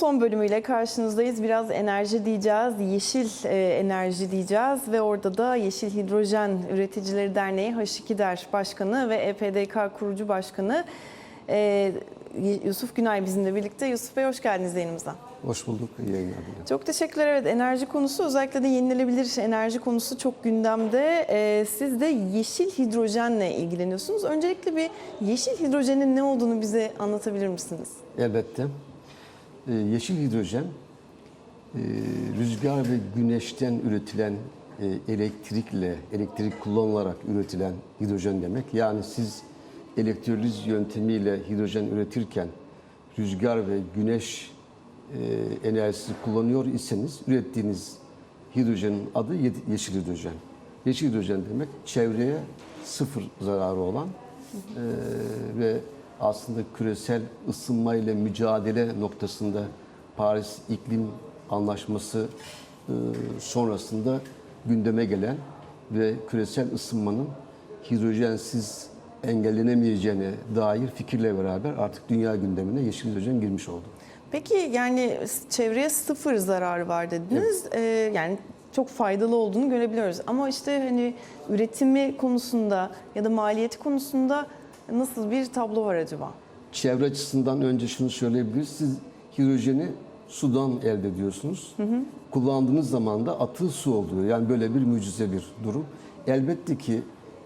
son bölümüyle karşınızdayız. Biraz enerji diyeceğiz, yeşil e, enerji diyeceğiz ve orada da Yeşil Hidrojen Üreticileri Derneği H2DER Başkanı ve EPDK Kurucu Başkanı e, Yusuf Günay bizimle birlikte. Yusuf Bey hoş geldiniz yayınımıza. Hoş bulduk. İyi yayınlar dilerim. Çok teşekkürler. Evet enerji konusu özellikle de yenilenebilir enerji konusu çok gündemde. Ee, siz de yeşil hidrojenle ilgileniyorsunuz. Öncelikle bir yeşil hidrojenin ne olduğunu bize anlatabilir misiniz? Elbette. Ee, yeşil hidrojen, e, rüzgar ve güneşten üretilen e, elektrikle, elektrik kullanılarak üretilen hidrojen demek. Yani siz elektroliz yöntemiyle hidrojen üretirken rüzgar ve güneş e, enerjisi kullanıyor iseniz ürettiğiniz hidrojenin adı ye- yeşil hidrojen. Yeşil hidrojen demek çevreye sıfır zararı olan e, ve aslında küresel ısınma ile mücadele noktasında Paris İklim Anlaşması e, sonrasında gündeme gelen ve küresel ısınmanın hidrojensiz engellenemeyeceğine dair fikirle beraber artık dünya gündemine yeşil hidrojen girmiş oldu. Peki yani çevreye sıfır zararı var dediniz. Ee, yani çok faydalı olduğunu görebiliyoruz. Ama işte hani üretimi konusunda ya da maliyeti konusunda nasıl bir tablo var acaba? Çevre açısından önce şunu söyleyebiliriz. Siz hidrojeni sudan elde ediyorsunuz. Kullandığınız zaman da atığı su oluyor. Yani böyle bir mucize bir durum. Elbette ki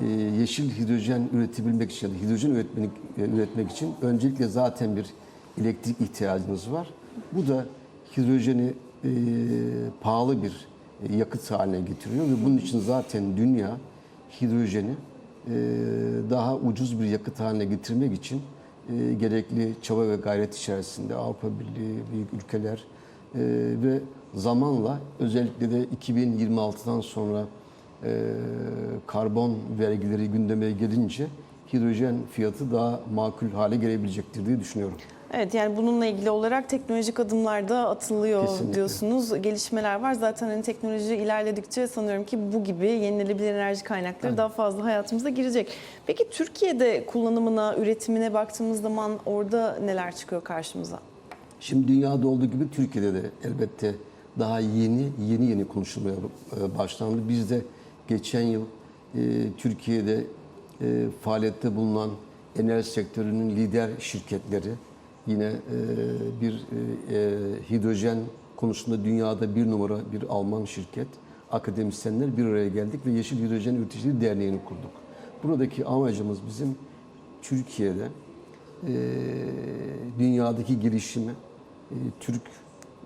e, yeşil hidrojen üretebilmek için hidrojen üretmek, e, üretmek için öncelikle zaten bir elektrik ihtiyacınız var. Bu da hidrojeni e, pahalı bir e, yakıt haline getiriyor ve bunun için zaten dünya hidrojeni daha ucuz bir yakıt haline getirmek için e, gerekli çaba ve gayret içerisinde Avrupa Birliği, büyük ülkeler e, ve zamanla özellikle de 2026'dan sonra e, karbon vergileri gündeme gelince hidrojen fiyatı daha makul hale gelebilecektir diye düşünüyorum. Evet yani bununla ilgili olarak teknolojik adımlar da atılıyor Kesinlikle. diyorsunuz. Gelişmeler var. Zaten hani teknoloji ilerledikçe sanıyorum ki bu gibi yenilenebilir enerji kaynakları daha fazla hayatımıza girecek. Peki Türkiye'de kullanımına, üretimine baktığımız zaman orada neler çıkıyor karşımıza? Şimdi dünyada olduğu gibi Türkiye'de de elbette daha yeni yeni yeni konuşulmaya e, başlandı. Biz de geçen yıl e, Türkiye'de e, faaliyette bulunan enerji sektörünün lider şirketleri yine e, bir e, e, hidrojen konusunda dünyada bir numara bir Alman şirket akademisyenler bir araya geldik ve Yeşil Hidrojen Üreticileri Derneği'ni kurduk. Buradaki amacımız bizim Türkiye'de e, dünyadaki girişimi e, Türk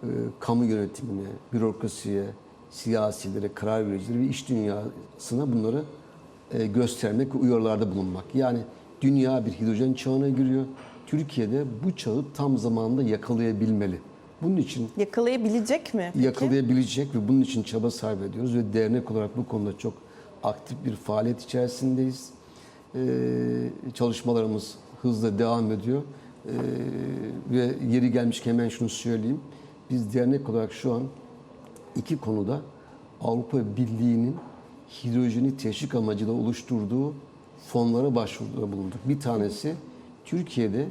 e, kamu yönetimine, bürokrasiye, siyasilere, karar vericilere ve iş dünyasına bunları göstermek ve uyarılarda bulunmak. Yani dünya bir hidrojen çağına giriyor. Türkiye'de bu çağı tam zamanında yakalayabilmeli. Bunun için Yakalayabilecek mi? peki? yakalayabilecek ve bunun için çaba sarf ediyoruz ve dernek olarak bu konuda çok aktif bir faaliyet içerisindeyiz. Ee, çalışmalarımız hızla devam ediyor. Ee, ve yeri gelmişken hemen şunu söyleyeyim. Biz dernek olarak şu an iki konuda Avrupa Birliği'nin hidrojeni teşvik amacıyla oluşturduğu fonlara başvuruda bulunduk. Bir tanesi Türkiye'de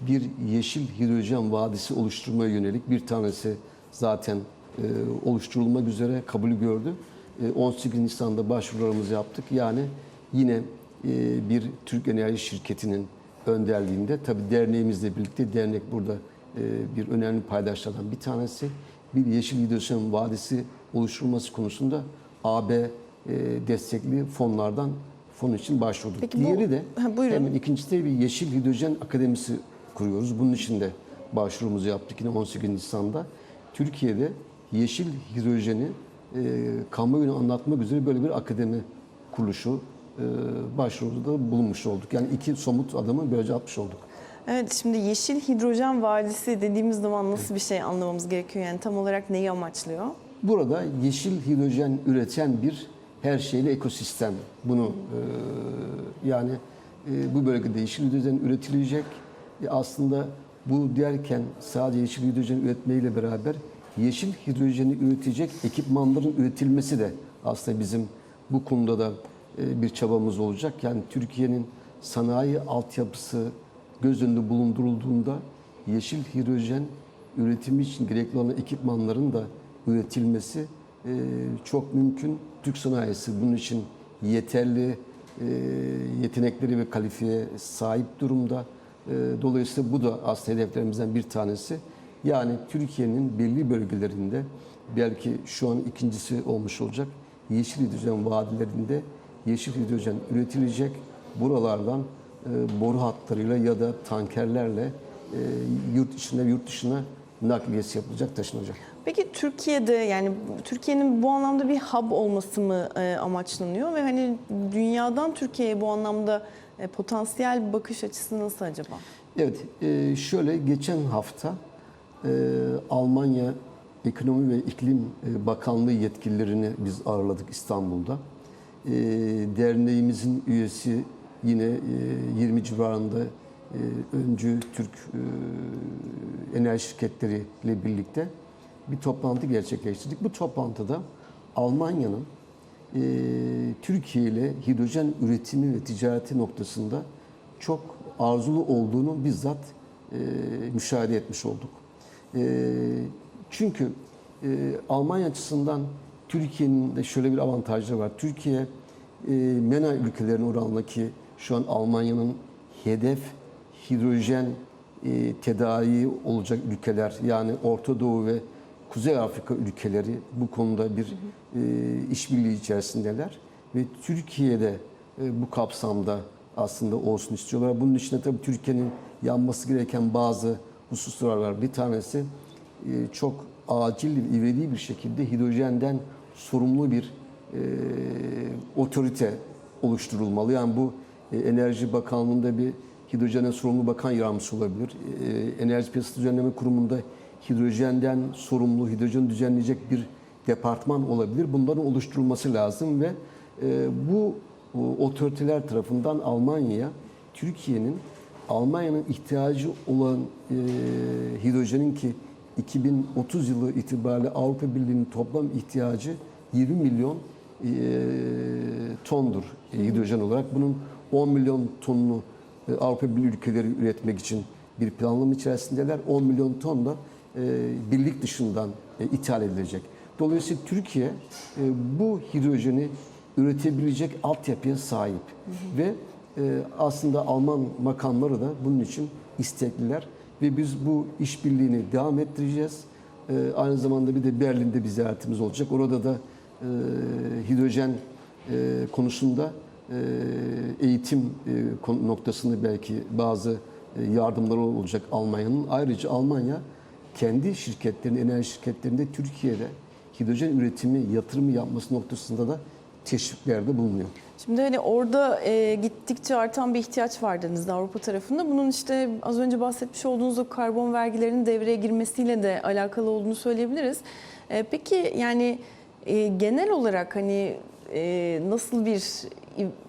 bir yeşil hidrojen vadisi oluşturmaya yönelik bir tanesi zaten e, oluşturulmak üzere kabul gördü. E, 18 Nisan'da başvurularımızı yaptık. Yani yine e, bir Türk Enerji Şirketi'nin önderliğinde tabii derneğimizle birlikte dernek burada e, bir önemli paydaşlardan bir tanesi. Bir yeşil hidrojen vadisi oluşturulması konusunda AB destekli fonlardan fon için başvurduk. Peki bu- Diğeri de Ha, buyurun. hemen ikincisi de bir Yeşil Hidrojen Akademisi kuruyoruz. Bunun için de başvurumuzu yaptık yine 18 Nisan'da. Türkiye'de yeşil hidrojeni e, kamuoyuna anlatmak üzere böyle bir akademi kuruluşu e, başvuruda bulunmuş olduk. Yani iki somut adımı böylece atmış olduk. Evet şimdi yeşil hidrojen vadisi dediğimiz zaman nasıl bir şey anlamamız gerekiyor? Yani tam olarak neyi amaçlıyor? Burada yeşil hidrojen üreten bir her şeyli ekosistem. Bunu e, yani e, bu bölgede yeşil hidrojen üretilecek. E, aslında bu derken sadece yeşil hidrojen üretmeyle beraber yeşil hidrojeni üretecek ekipmanların üretilmesi de aslında bizim bu konuda da e, bir çabamız olacak. Yani Türkiye'nin sanayi altyapısı göz önünde bulundurulduğunda yeşil hidrojen üretimi için gerekli olan ekipmanların da üretilmesi çok mümkün. Türk sanayisi bunun için yeterli e, yetenekleri ve kalifeye sahip durumda. E, dolayısıyla bu da aslında hedeflerimizden bir tanesi. Yani Türkiye'nin belli bölgelerinde belki şu an ikincisi olmuş olacak. Yeşil hidrojen vadilerinde yeşil hidrojen üretilecek. Buralardan e, boru hatlarıyla ya da tankerlerle e, yurt içine yurt dışına nakliyesi yapılacak, taşınacak. Peki Türkiye'de yani Türkiye'nin bu anlamda bir hub olması mı e, amaçlanıyor ve hani dünyadan Türkiye'ye bu anlamda e, potansiyel bakış açısı nasıl acaba? Evet, e, şöyle geçen hafta e, Almanya Ekonomi ve İklim e, Bakanlığı yetkililerini biz ağırladık İstanbul'da. E, derneğimizin üyesi yine e, 20 civarında e, öncü Türk e, enerji şirketleriyle birlikte bir toplantı gerçekleştirdik. Bu toplantıda Almanya'nın e, Türkiye ile hidrojen üretimi ve ticareti noktasında çok arzulu olduğunu bizzat e, müşahede etmiş olduk. E, çünkü e, Almanya açısından Türkiye'nin de şöyle bir avantajları var. Türkiye e, MENA ülkelerinin oranındaki şu an Almanya'nın hedef hidrojen e, tedariği olacak ülkeler yani Orta Doğu ve Kuzey Afrika ülkeleri bu konuda bir e, işbirliği içerisindeler ve Türkiye'de e, bu kapsamda aslında olsun istiyorlar. Bunun içinde tabii Türkiye'nin yanması gereken bazı hususlar var. Bir tanesi e, çok acil ve ivedi bir şekilde hidrojenden sorumlu bir e, otorite oluşturulmalı. Yani bu e, Enerji Bakanlığı'nda bir hidrojene sorumlu bakan yardımcısı olabilir. E, Enerji Piyasası Düzenleme Kurumu'nda hidrojenden sorumlu, hidrojen düzenleyecek bir departman olabilir. Bunların oluşturulması lazım ve e, bu o, otoriteler tarafından Almanya'ya Türkiye'nin Almanya'nın ihtiyacı olan e, hidrojenin ki 2030 yılı itibariyle Avrupa Birliği'nin toplam ihtiyacı 20 milyon e, tondur e, hidrojen olarak. Bunun 10 milyon tonunu e, Avrupa Birliği ülkeleri üretmek için bir planlama içerisindeler. 10 milyon ton da e, birlik dışından e, ithal edilecek. Dolayısıyla Türkiye e, bu hidrojeni üretebilecek altyapıya sahip ve e, aslında Alman makamları da bunun için istekliler ve biz bu işbirliğini devam ettireceğiz. E, aynı zamanda bir de Berlin'de bir ziyaretimiz olacak. Orada da e, hidrojen e, konusunda e, eğitim e, noktasında belki bazı e, yardımları olacak Almanya'nın. Ayrıca Almanya kendi şirketlerinin, enerji şirketlerinde Türkiye'de hidrojen üretimi, yatırımı yapması noktasında da teşviklerde bulunuyor. Şimdi hani orada e, gittikçe artan bir ihtiyaç var denizde Avrupa tarafında. Bunun işte az önce bahsetmiş olduğunuz o karbon vergilerinin devreye girmesiyle de alakalı olduğunu söyleyebiliriz. E, peki yani e, genel olarak hani e, nasıl bir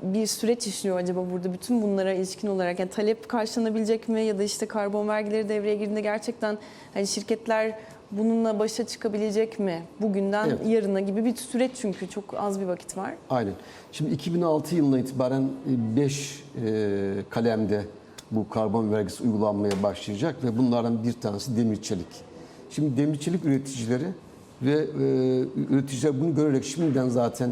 bir süreç işliyor acaba burada bütün bunlara ilişkin olarak? Yani talep karşılanabilecek mi ya da işte karbon vergileri devreye girdiğinde gerçekten hani şirketler bununla başa çıkabilecek mi? Bugünden Evet. yarına gibi bir süreç çünkü çok az bir vakit var. Aynen. Şimdi 2006 yılına itibaren 5 kalemde bu karbon vergisi uygulanmaya başlayacak ve bunlardan bir tanesi demir çelik. Şimdi demir çelik üreticileri ve e, üreticiler bunu görerek şimdiden zaten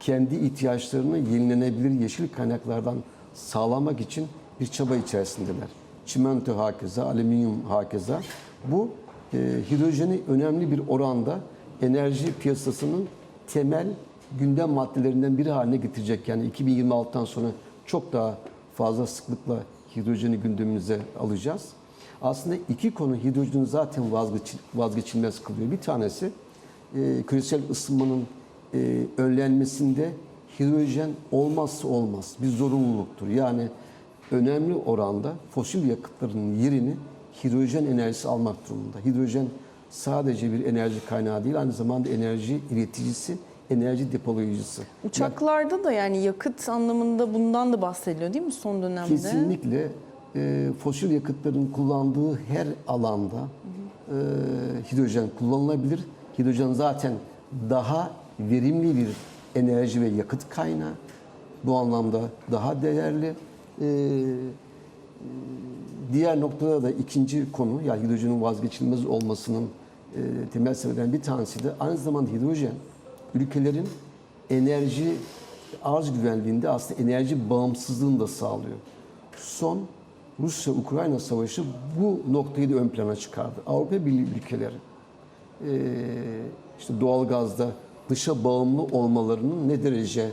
kendi ihtiyaçlarını yenilenebilir yeşil kaynaklardan sağlamak için bir çaba içerisindeler. Çimento hakeza, alüminyum hakeza. Bu e, hidrojeni önemli bir oranda enerji piyasasının temel gündem maddelerinden biri haline getirecek. Yani 2026'tan sonra çok daha fazla sıklıkla hidrojeni gündemimize alacağız. Aslında iki konu hidrojeni zaten vazgeçil- vazgeçilmez kılıyor. Bir tanesi e, küresel ısınmanın önlenmesinde hidrojen olmazsa olmaz bir zorunluluktur. Yani önemli oranda fosil yakıtların yerini hidrojen enerjisi almak durumunda. Hidrojen sadece bir enerji kaynağı değil, aynı zamanda enerji üreticisi, enerji depolayıcısı. Uçaklarda da yani yakıt anlamında bundan da bahsediliyor değil mi son dönemde? Kesinlikle e, fosil yakıtların kullandığı her alanda e, hidrojen kullanılabilir. Hidrojen zaten daha verimli bir enerji ve yakıt kaynağı. Bu anlamda daha değerli. E, diğer noktada da ikinci konu yani hidrojenin vazgeçilmez olmasının e, temel sebeplerinden bir tanesi de aynı zamanda hidrojen ülkelerin enerji arz güvenliğinde aslında enerji bağımsızlığını da sağlıyor. Son Rusya-Ukrayna savaşı bu noktayı da ön plana çıkardı. Avrupa Birliği ülkeleri e, işte doğalgazda dışa bağımlı olmalarının ne derece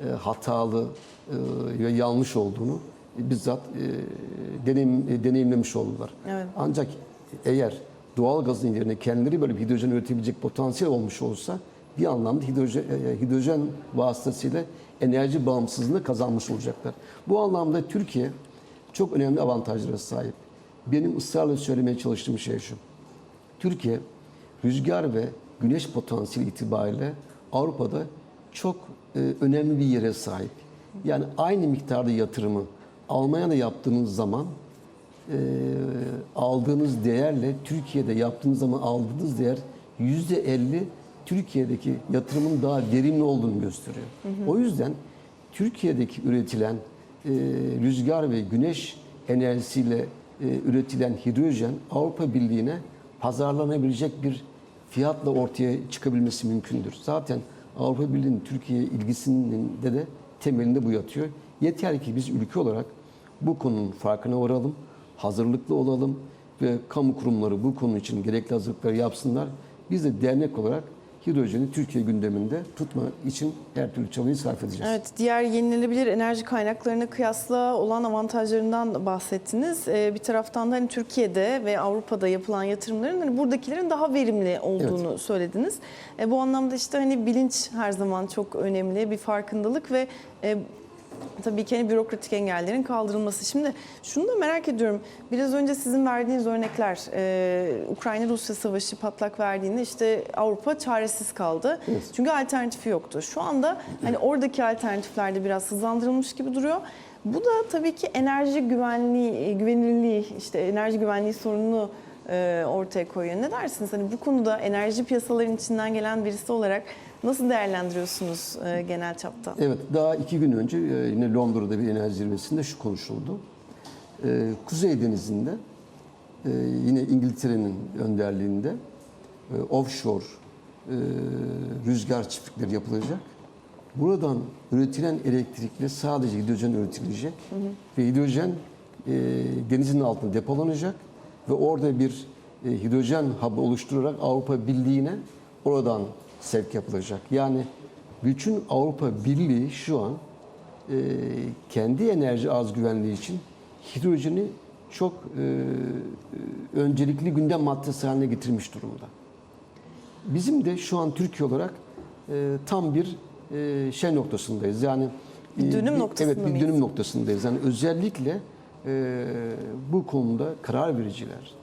e, hatalı e, ve yanlış olduğunu bizzat e, deneyim, e, deneyimlemiş oldular. Evet. Ancak eğer doğalgazın yerine kendileri böyle bir hidrojen üretebilecek potansiyel olmuş olsa bir anlamda hidrojen, e, hidrojen vasıtasıyla enerji bağımsızlığını kazanmış olacaklar. Bu anlamda Türkiye çok önemli avantajlara sahip. Benim ısrarla söylemeye çalıştığım şey şu. Türkiye rüzgar ve güneş potansiyeli itibariyle Avrupa'da çok e, önemli bir yere sahip. Yani aynı miktarda yatırımı Almanya'da yaptığınız zaman e, aldığınız değerle Türkiye'de yaptığınız zaman aldığınız değer yüzde elli Türkiye'deki yatırımın daha verimli olduğunu gösteriyor. O yüzden Türkiye'deki üretilen e, rüzgar ve güneş enerjisiyle e, üretilen hidrojen Avrupa Birliği'ne pazarlanabilecek bir fiyatla ortaya çıkabilmesi mümkündür. Zaten Avrupa Birliği'nin Türkiye ilgisinin de de temelinde bu yatıyor. Yeter ki biz ülke olarak bu konunun farkına varalım, hazırlıklı olalım ve kamu kurumları bu konu için gerekli hazırlıkları yapsınlar. Biz de dernek olarak hidrojeni Türkiye gündeminde tutma için her türlü çabayı sarf edeceğiz. Evet, diğer yenilenebilir enerji kaynaklarına kıyasla olan avantajlarından bahsettiniz. Ee, bir taraftan da hani Türkiye'de ve Avrupa'da yapılan yatırımların hani buradakilerin daha verimli olduğunu söylediniz. E, bu anlamda işte hani bilinç her zaman çok önemli, bir farkındalık ve e, tabii ki hani bürokratik engellerin kaldırılması. Şimdi şunu da merak ediyorum. Biraz önce sizin verdiğiniz örnekler, e, Ukrayna-Rusya savaşı patlak verdiğinde işte Avrupa çaresiz kaldı. Evet. Çünkü alternatifi yoktu. Şu anda hani oradaki alternatifler de biraz hızlandırılmış gibi duruyor. Bu da tabii ki enerji güvenliği, e, güvenilirliği, işte enerji güvenliği sorununu e, ortaya koyuyor. Ne dersiniz? Hani bu konuda enerji piyasalarının içinden gelen birisi olarak nasıl değerlendiriyorsunuz e, genel çapta? Evet, daha iki gün önce e, yine Londra'da bir enerji zirvesinde şu konuşuldu. E, Kuzey Denizi'nde e, yine İngiltere'nin önderliğinde e, offshore e, rüzgar çiftlikleri yapılacak. Buradan üretilen elektrikle sadece hidrojen üretilecek ve hidrojen e, denizin altında depolanacak ve orada bir e, hidrojen hub'ı oluşturarak Avrupa Birliği'ne oradan sevk yapılacak. Yani bütün Avrupa Birliği şu an e, kendi enerji arz güvenliği için hidrojeni çok e, e, öncelikli gündem maddesi haline getirmiş durumda. Bizim de şu an Türkiye olarak e, tam bir e, şey noktasındayız. Yani Bir e, dönüm noktasında Evet, bir mıyız? dönüm noktasındayız. Yani özellikle e, bu konuda karar vericiler,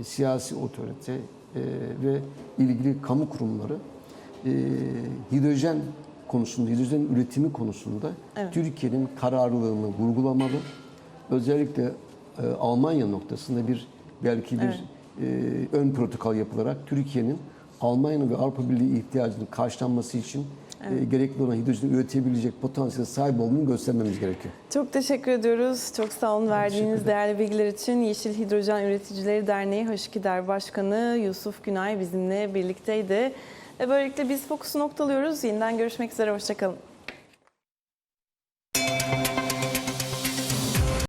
e, siyasi otorite e, ve ilgili kamu kurumları e, hidrojen konusunda, hidrojen üretimi konusunda Evet. Türkiye'nin kararlılığını vurgulamalı. Özellikle e, Almanya noktasında bir belki bir Evet. e, ön protokol yapılarak Türkiye'nin Almanya'nın ve Avrupa Birliği ihtiyacının karşılanması için e, gerekli olan hidrojen üretebilecek potansiyele sahip olduğunu göstermemiz gerekiyor. Çok teşekkür ediyoruz. Çok sağ olun verdiğiniz değerli bilgiler için. Yeşil Hidrojen Üreticileri Derneği Haşkider Başkanı Yusuf Günay bizimle birlikteydi. Böylelikle biz fokusu noktalıyoruz. Yeniden görüşmek üzere. Hoşçakalın.